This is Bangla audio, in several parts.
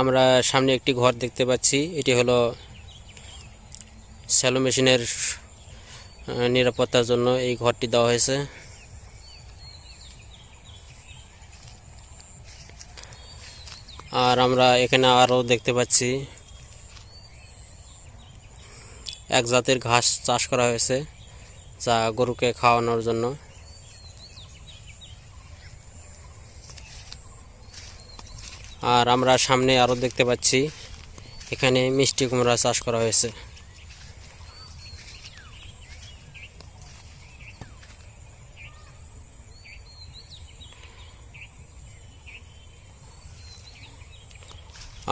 আমরা সামনে একটি ঘর দেখতে পাচ্ছি। এটি হলো স্যালো মেশিনের নিরাপত্তার জন্য এই ঘরটি দেওয়া হয়েছে। আর আমরা এখানে আরও দেখতে পাচ্ছি, এক জাতের ঘাস চাষ করা হয়েছে যা গরুকে খাওয়ানোর জন্য। আর আমরা সামনে আরও দেখতে পাচ্ছি, এখানে মিষ্টি কুমড়া চাষ করা হয়েছে।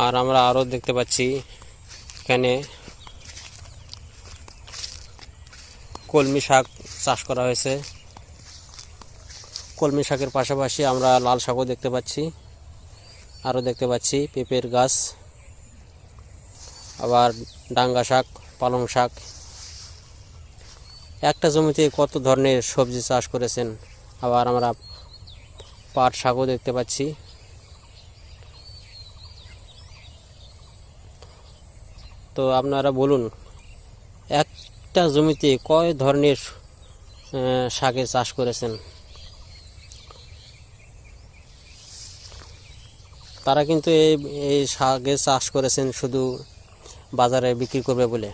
আর আমরা আরও দেখতে পাচ্ছি, এখানে কলমি শাক চাষ করা হয়েছে। কলমি শাকের পাশাপাশি আমরা লাল শাকও দেখতে পাচ্ছি। আরও দেখতে পাচ্ছি, পেঁপের গাছ, আবার ডাঙ্গা শাক, পালং শাক। একটা জমিতে কত ধরনের সবজি চাষ করেছেন? আবার আমরা পাট শাকও দেখতে পাচ্ছি। তো আপনারা বলুন, একটা জমিতে কয় ধরনের শাকের চাষ করেছেন? তারা কিন্তু এই এই শাকের চাষ করেছেন শুধু বাজারে বিক্রি করবে বলে।